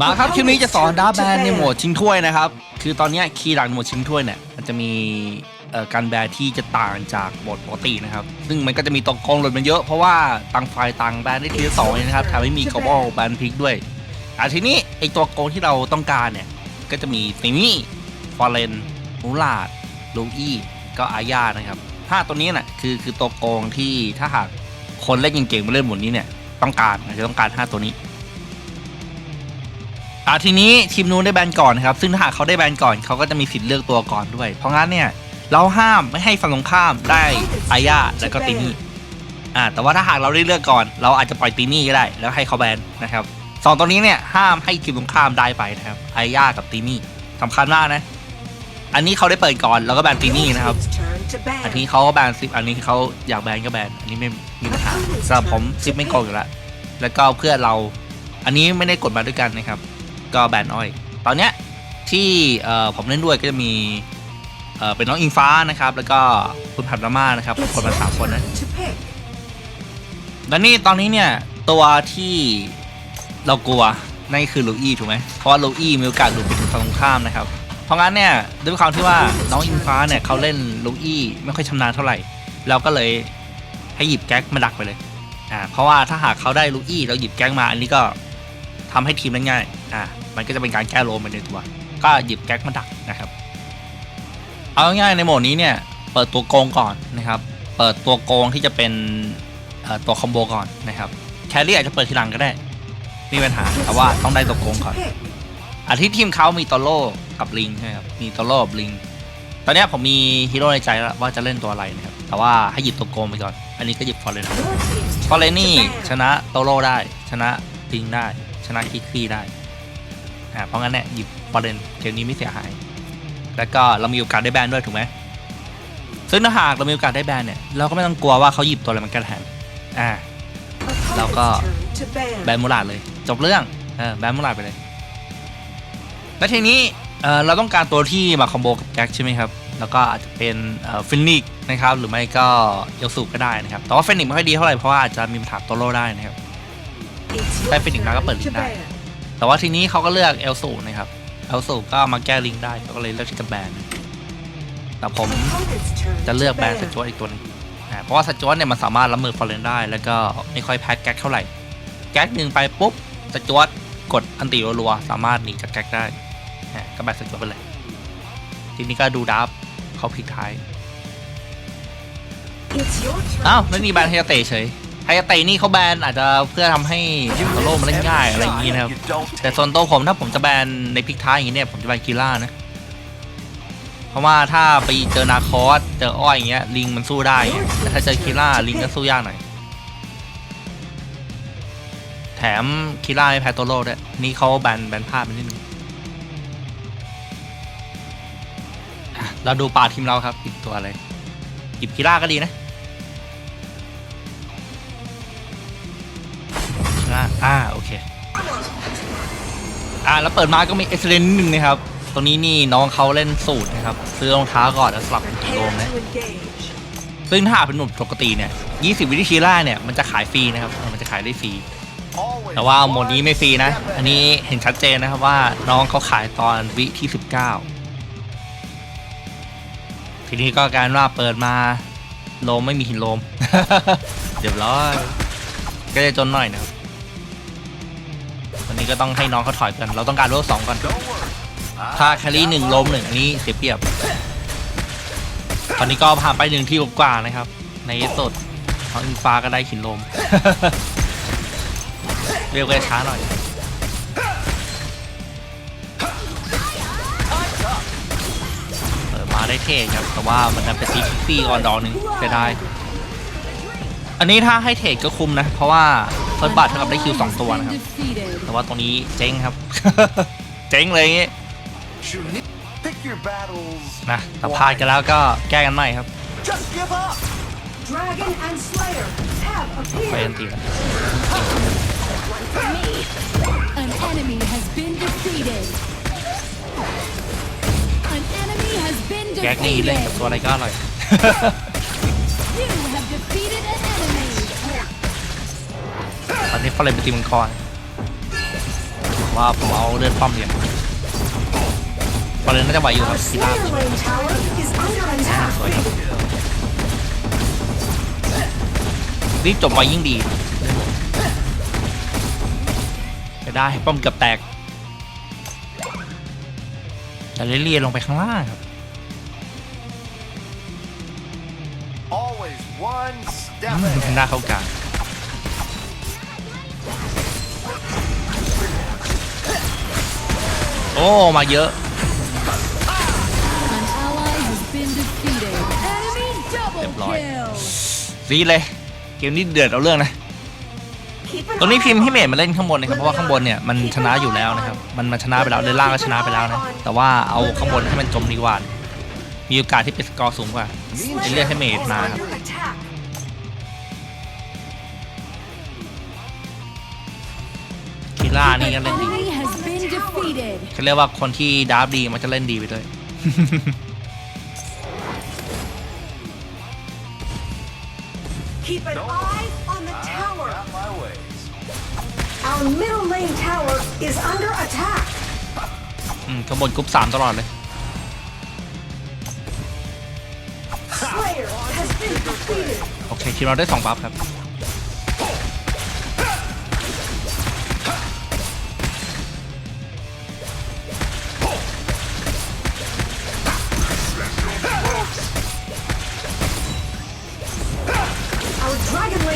มาครับคลิปนี้จะสอนดับแบนในโหมดชิงถ้วยนะครับ คือตอนเนี้ยคีย์หลังในโหมดชิงถ้วยเนี่ยมันจะมีเอ่อการแบนที่จะต่างจากโหมดปกตินะครับ ซึ่งมันก็จะมีตัวโกงหล่นมันเยอะเพราะว่าต่างฝ่ายต่างแบนได้ทีละสองเลยนะครับแถมไม่มีกระบอกแบนพลิกด้วยอะทีนี้ไอตัวโกงที่เราต้องการเนี่ยก็จะมีซิมี่ฟอร์เรนมูลาดลูอี้ก็อาญานะครับห้าตัวนี้น่ะคือคือตัวโกงที่ถ้าหากคนเล่นเก่งๆมาเล่นหมดนี้เนี่ยต้องการนะจะต้องการห้าตัวนี้ อ่าทีนี้ทีมนู้นได้แบนก่อนครับ ซึ่งถ้าหากเขาได้แบนก่อนเขาก็จะมีสิทธิ์เลือกตัวก่อนด้วย เพราะงั้นเนี่ยเราห้ามไม่ให้ฝั่งตรงข้ามได้อาญาและก็ตินี่อ่าแต่ว่าถ้าหากเราได้เลือกก่อน เราอาจจะปล่อยตินี่ก็ได้ แล้วให้เขาแบนนะครับสองตัวนี้เนี่ยห้ามให้ทีมตรงข้ามได้ไปนะครับอาญากับตินี่สำคัญมากนะ อันนี้เขาได้เปิดก่อนแล้วก็แบนตินี่นะครับ อันนี้เขาก็แบนซิปอันนี้เขาอยากแบนก็แบนอันนี้ไม่มีปัญหาสำหรับผมซิปไม่โกงอยู่แล้วแล้วก็เพื่อเราอันนี้ไม่ได้กดมาด้วยกันนะครับ ก็แบนอ้อย ตอนเนี้ยที่ผมเล่นด้วยก็จะมีเป็นน้องอิงฟ้านะครับ แล้วก็คุณผัดมาม่านะครับคนมาสามคนนะแล้วนี่ตอนนี้เนี่ยตัวที่เรากลัวนั่นคือลูอี้ถูกไหมเพราะว่าลูอี้มีโอกาสหลุดไปถึงฝั่งตรงข้ามนะครับ เพราะงั้นเนี่ยด้วยความที่ว่าน้องอิงฟ้าเนี่ยเขาเล่นลูอี้ไม่ค่อยชำนาญเท่าไหร่ เราก็เลยให้หยิบแก๊กมาดักไปเลยอ่าเพราะว่าถ้าหากเขาได้ลูอี้แล้วหยิบแก๊กมาอันนี้ก็ทำให้ทีมได้ง่าย อ่ามันก็จะเป็นการแก้โลมไปในตัว ก็หยิบแก๊กมาดักนะครับ เอาง่ายๆในโหมดนี้เนี่ย เปิดตัวโกงก่อนนะครับ เปิดตัวโกงที่จะเป็นตัวคอมโบก่อนนะครับ แครี่อาจจะเปิดทีหลังก็ได้ไมมีปัญหาแต่ว่าต้องได้ตัวโกงก่อนอาที่ทีมเขามีโตโร่กับลิงใช่ไหมครับ มีโตโร่กับลิง ตอนนี้ผมมีฮีโร่ในใจแล้วว่าจะเล่นตัวอะไรนะครับ แต่ว่าให้หยิบตัวโกงไปก่อน อันนี้ก็หยิบฟอร์เรนฟอร์เรนนี่ชนะโตโร่ได้ ชนะลิงได้ ชนะคิกซี่ได้ อ่าเพราะงั้นเนี่ยหยิบฟอร์เรนเกมนี้ไม่เสียหาย แล้วก็เรามีโอกาสได้แบนด้วยถูกไหมซึ่งถ้าหากเรามีโอกาสได้แบนเนี่ยเราก็ไม่ต้องกลัวว่าเขาหยิบตัวอะไรมันกระแทนอ่าแล้วก็แบนมูลาดเลย จบเรื่องเออแบนมูลาดไปเลย แล้วทีนี้เออเราต้องการตัวที่มาคอมโบกับแจ็คใช่ไหมครับแล้วก็อาจจะเป็นฟินิกนะครับหรือไม่ก็เอลสูก็ได้นะครับแต่ว่าฟินิกไม่ค่อยดีเท่าไหร่เพราะว่าอาจจะมีปัญหาโตโร่ได้นะครับได้ฟินิกมาก็เปิดลิงก์ได้ แต่ว่าทีนี้เขาก็เลือกเอลสูนะครับเอลสูก็มาแก้ลิงได้เขาก็เลยเลือกที่จะแบนแต่ผมจะเลือกแบนสจวตอีกตัวหนึงอ่าเพราะว่าสจวตเนี่ยมันสามารถรับมือฟอร์เรนได้ แล้วก็ไม่ค่อยแพ็กแก๊กเท่าไหร่ แก๊กหนึ่งไปปุ๊บสจวตกดอันติรัวๆสามารถหนีจากแก๊กได้อ่ก็แบนสจวตไปเลย ทีนี้ก็ดูดับเขาพลิกท้ายอ้าวแล้วนี่แบนไฮยเตะเฉย ไฮยเตะนี่เขาแบนอาจจะเพื่อทำให้โซโล่มันเล่นง่ายอะไรอย่างนี้นะครับ แต่ส่วนตัวผมถ้าผมจะแบนในพลิกท้ายอย่างนี้เนี่ยผมจะแบนกีล่านะ เพราะว่าถ้าไปเจอนาคอสเจออ้อยอย่างเงี้ยลิงมันสู้ได้แต่ถ้าเจอคีล่าลิงก็สู้ยากหน่อยแถมคีล่าไม่แพ้โตโร่ด้วยนี่เขาแบนแบนพลาดไปนิดนึงอะเราดูป่าทีมเราครับอีกตัวอะไรหยิบคีล่าก็ดีนะ ล่าอ่าโอเคอ่าแล้วเปิดมาก็มีเอ็กซ์เลนนิดนึงนะครับตรงนี้นี่น้องเขาเล่นสูตรนะครับซื้อรองเท้าก่อนแล้วสลับเป็นกิโลนะซึ่งถ้าหากเป็นหนุ่มปกติเนี่ย20 วิธีชีล่าเนี่ยมันจะขายฟรีนะครับเออมันจะขายได้ฟรีแต่ว่าโหมดนี้ไม่ฟรีนะ อันนี้เห็นชัดเจนนะครับว่าน้องเขาขายตอนวิที่ 19 ทีนี้ก็การว่าเปิดมาโลมไม่มีหินโลมเรียบร้อยก็จะจนหน่อยนะครับ วันนี้ก็ต้องให้น้องเขาถอยกัน เราต้องการโลสองก่อน ถ้าแครี่หนึ่งล้มหนึ่งอันนี้เสียเปรียบ ตอนนี้ก็ผ่านไปหนึ่งที่กว่านะครับ ในที่สุดของอินฟ้าก็ได้หินลม เรียกว่าช้าหน่อยเปิดมาได้เท่ครับ แต่ว่ามันดันไปตีคิกซี่ก่อนดอกหนึ่งเสียดายอันนี้ถ้าให้เทรดก็คุ้มนะ เพราะว่า เฟิร์สบัตเท่ากับได้คิวสองตัวนะครับ แต่ว่าตรงนี้เจ๊งครับ เจ๊งเลยอย่างงี้ Pick your battles. นะแต่พลาดกันแล้วก็แก้กันใหม่ครับ Just give up. Dragon and Slayer have ไป appeared. กันตีแล้ว An enemy has been defeated. An enemy has been แก๊กนี่เล่นกับ defeated. ตัวอะไรก็อร่อย อนนี้ฟอร์เรนไปตีมังกรว่าผมเอาเลือดป้อมเดียวพอเลยน่าจะไหวอยู่ค Our รับกีฬา Slayer Lane Tower is under attack. สวยครับรีบจบไวยิ่งดีจะได้ป้อมเกือบแตก แต่เลี่ยๆลงไปข้างล่างครับ Always one อื step ม ahead. หน้าเข้ากลาง โอ้มาเยอะ An ally has been defeated. Enemy double Đẹp rồi. kill. ซีดเลย เกมนี้เดือดเอาเรื่องนะ ตรงนี้พิมพ์ให้เมดมาเล่นข้างบนนะครับ เพราะว่าข้างบนเนี่ยมันชนะอยู่แล้วนะครับ มันมาชนะไปแล้วเลนล่างก็ชนะไปแล้วนะ แต่ว่าเอาข้างบนให้มันจมดีกว่า มีโอกาสที่เป็นสกอร์สูงกว่าเรียกให้เมดมาครับคิล่านี่ก็เล่นดี enemy has been defeated. เขาเรียกว่าคนที่ดาร์ฟดีมันจะเล่นดีไปด้วย Keep an eye on the I've tower. got my ways. Our middle lane tower is under attack. อืมข้างบนกรุ๊ปสามตลอดเลย Slayer has been defeated. โอเคทีมเราได้สองบัฟครับ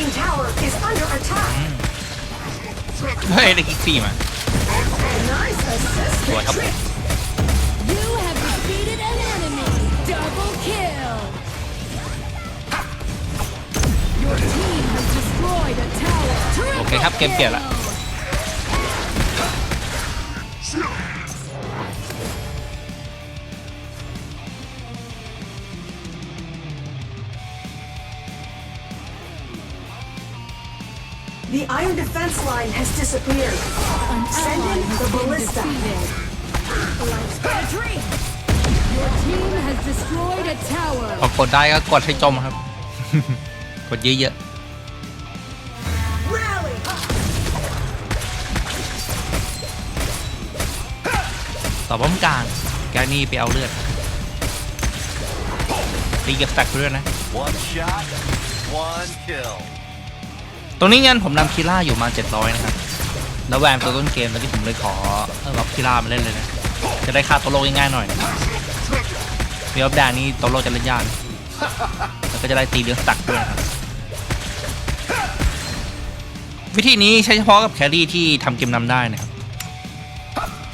dragon lane tower is under attack. เฮ้ยได้กิกซี่มา Nice assist. สวยครับ You have defeated an enemy. Double kill. Your team has destroyed a tower. Triple โอเคครับ เกมเปลี่ยนละ kill. The iron defense line has disappeared. An Send ally in has the been ballista. defeated. Life's but a dream. Your team has destroyed a tower. พอกดได้ก็กดให้จมครับ กดเยอะ Rally. ๆต่อป้อมกลางแกนี่ไปเอาเลือดตีกับสแต็กเลือดนะ One shot, one kill. ตรงนี้เงินผมนำคีล่าอยู่มา 700 นะครับ แล้วแวมตัวต้นเกมแล้วที่ผมเลยขอเออรับคีล่ามาเล่นเลยนะ จะได้ค่าตัวโลกง่ายๆหน่อยมีอัพแดงนี่ตัวโลกจะเล่นยากแล้วก็จะได้ตีเดือดสตักด้วยนะครับ วิธีนี้ใช้เฉพาะกับแครี่ที่ทำเกมนำได้นะครับ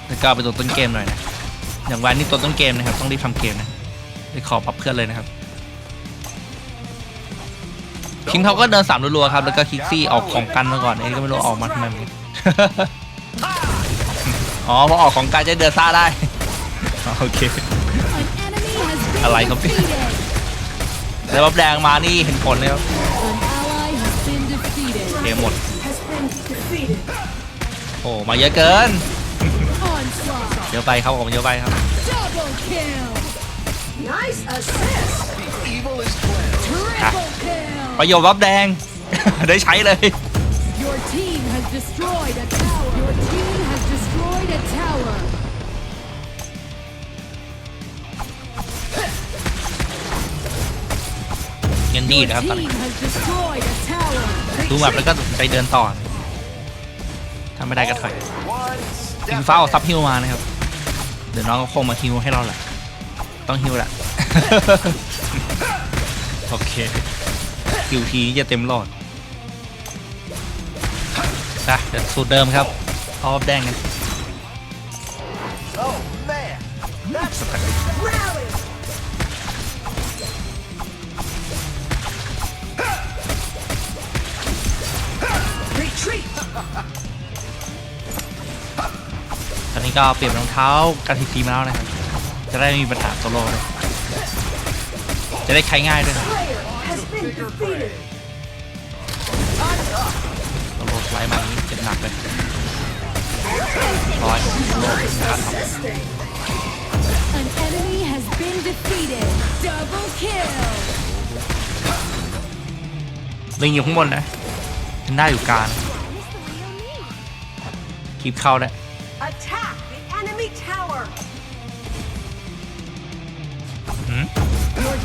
แล้วก็เป็นตัวต้นเกมหน่อยนะ อย่างแวนนี่ตัวต้นเกมนะครับต้องรีบทำเกมนะเลยขอปรับเพื่อนเลยนะครับ คิงเขาก็เดินสามรัวๆครับ แล้วก็คิกซี่ออกของกันมาก่อนเอ้ก็ไม่รู้ออกมาทำไมเหมือนกัน อ๋อพอออกของกันจะเดินซ่าได้โอเค An enemy has been อะไรครับพี่ defeated. แล้วบับแดงมานี่เห็นผลเลยครับ An ally has been defeated. เกมหมด Has been defeated. โอ้มาเยอะเกิน Onslaught. เยอะไปครับผมเยอะไปครับ Double kill. Nice assist. Evil is cleansed. Triple kill. ประโยชน์บับแดง ได้ใช้เลย Your team has destroyed a tower. Your team has destroyed a tower. เงินดี Your นะครับตอนนี้ team has destroyed a tower. ดูแบบแล้วก็ตัดสินใจเดินต่อถ้าไม่ได้ก็ถอย One อิง step ฟ้าเอาซับฮิวมานะครับ เดี๋ยวน้องก็คงมาฮิวให้เราแหละ ต้องฮิวแหละ โอเค ฮิวทีจะเต็มหลอดอะเดี๋ยวสูตรเดิมครับเอาบับแดงกันตอนนี้ก็เปลี่ยนรองเท้ากันทีทีมาแล้วนะครับ จะได้ไม่มีปัญหาโซโล่จะได้ใช้ง่ายด้วยนะ Slayer has been defeated. โซโล่สไลด์มาอย่างนี้เจ็บหนักเลยร้อยโซโล่นะครับ Assisting. An enemy has been defeated. Double kill. ลิงอยู่ข้างบนนะเป็นหน้าอยู่กลางคลิปเข้าได้ Attack the enemy tower. Your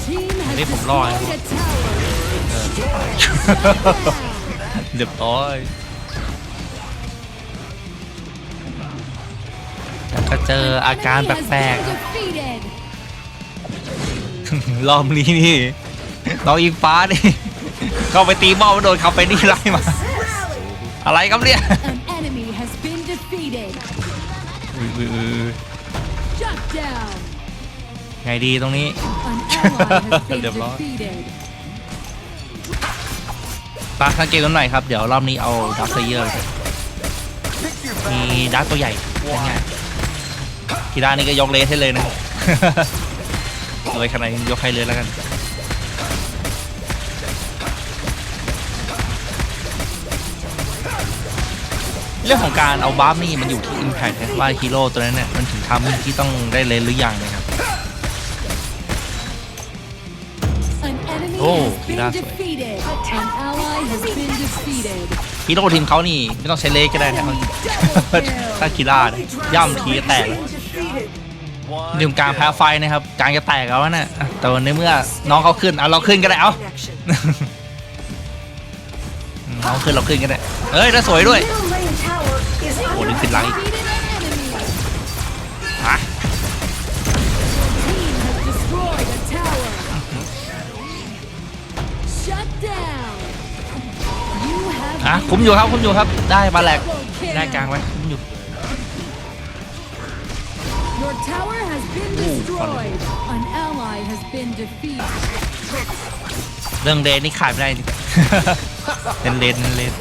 team has Hindi, ผมรอด destroyed a tower. เรียบร้อยแล้วก็เจออาการ Enemy แป has ลก been defeated. ๆรอบนี้นี่น้องอิงฟ้านี่เข้าไปตีหม้อมาโดนเขาไปนี่ไล่มา อะไรครับเนี่ย An enemy has been defeated. อุ๊ย ไงดีตรงนี้ An ally has been เรียบร้อย defeated. ปาสังเกตกันหน่อยครับ เดี๋ยวรอบนี้เอาดักเซเยอร์ Pick your มี battle. ดักตัวใหญ่ง่ายกีฬานี่ก็ยกเลสให้เลยนะเลยขนาดนี้ยกให้เลยแล้วกันเรื่องของการเอาบัฟนี่มันอยู่ที่ Impact นะว่าฮีโร่ตัวนั้นเนี่ยมันถึงทำที่ต้องได้เลนหรือยังนะครับ An enemy Oh, has been that's right. defeated. An ally has been defeated. ฮีโร่ทีมเขานี่ไม่ต้องใช้เลสก็ได้นะถ้ากีฬาเนี่ยย่ำทีแตกเลยดื่มกลางแพ้ไฟนะครับกลางจะแตกแล้วนะอะแต่ในเมื่อน้องเขาขึ้นเอาเราขึ้นก็ได้เอา น้องขึ้นเราขึ้นก็ได้เอ้ยแล้วสวยด้วย Middle lane tower is โอ้ under นี่ขึ้นหลังอีก คุ้มอยู่ครับคุ้มอยู่ครับ ได้มาแหลก double kill. ได้กลางไว้คุ้มอยู่ Your tower has been destroyed. An ally has been defeated. เรื่องเลนนี่ขาดไม่ได้จริงเน้นเลนเน้นเลน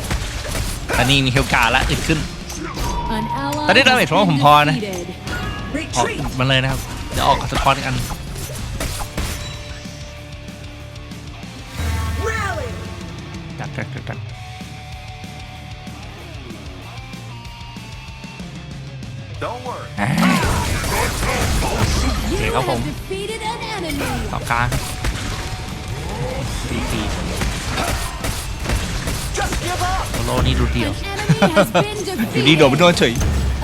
อันนี้มีเฮลการ์ละอึดขึ้น An ally ตอนนี้ดาเมจ has ผมว่าผม been พอนะ defeated. ออก retreat. มันเลยนะครับ เดี๋ยวออกสปอร์ตอีกอัน Rally. จัดจัดจัดจัด Don't worry. อ่า You Okay, go have home. defeated an enemy. ต่อกลางดีดี Just give up. โซโลนี่ดูเดียว An enemy has been อยู่ดีโดดไปโดน defeated. เฉย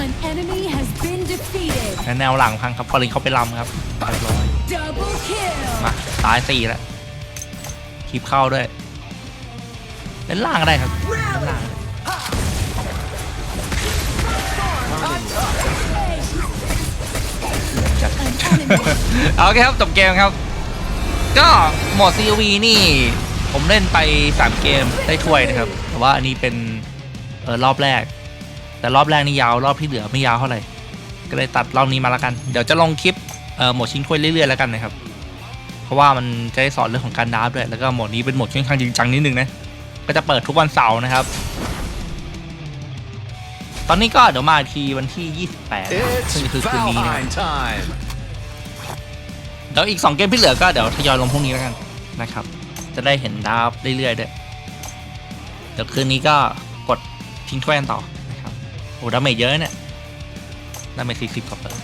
An enemy has been defeated. และแนวหลังพังครับพอลิงเขาไปลำครับเรียบร้อย Double kill. มาตายสี่แล้วคลิปเข้าด้วยเล่นล่างก็ได้ครับเล่นล่าง โอเคครับจบเกมครับ ก็โหมด COV นี่ ผมเล่นไป 3 เกมได้ถ้วยนะครับ แต่ว่าอันนี้เป็นเออรอบแรก แต่รอบแรกนี่ยาวรอบที่เหลือไม่ยาวเท่าไหร่ก็เลยตัดรอบนี้มาแล้วกัน เดี๋ยวจะลงคลิปเออโหมดชิงถ้วยเรื่อยๆแล้วกันนะครับ เพราะว่ามันจะได้สอนเรื่องของการดราฟด้วยแล้วก็โหมดนี้เป็นโหมดค่อนข้างจริงจังนิดนึงนะก็จะเปิดทุกวันเสาร์นะครับ ตอนนี้ก็เดี๋ยวมาอีกทีวันที่ 28ซึ่ง It's คือคืนนี้นะครับ Valheim time. เดี๋ยวอีก 2 เกมที่เหลือก็เดี๋ยวทยอยลงพรุ่งนี้แล้วกันนะครับ จะได้เห็นดาฟเรื่อยๆด้วยเดี๋ยวคืนนี้ก็กดทิ้งถ้วยกันต่อนะครับโอ้ดาเมจเยอะเนี่ยดาเมจสี่สิบกว่าเปอร์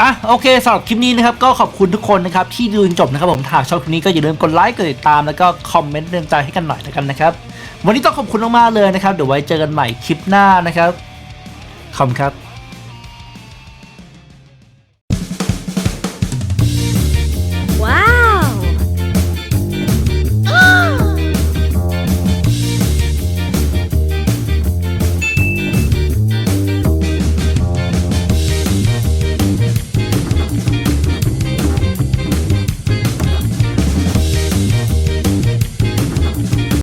อะโอเคสำหรับคลิปนี้นะครับก็ขอบคุณทุกคนนะครับที่ดูจนจบนะครับผมถ้าชอบคลิปนี้ก็อย่าลืมกดไลค์กดติดตามแล้วก็คอมเมนต์เตือนใจให้กันหน่อยแล้วกันนะครับวันนี้ต้องขอบคุณมากๆเลยนะครับเดี๋ยวไว้เจอกันใหม่คลิปหน้านะครับขอบคุณครับ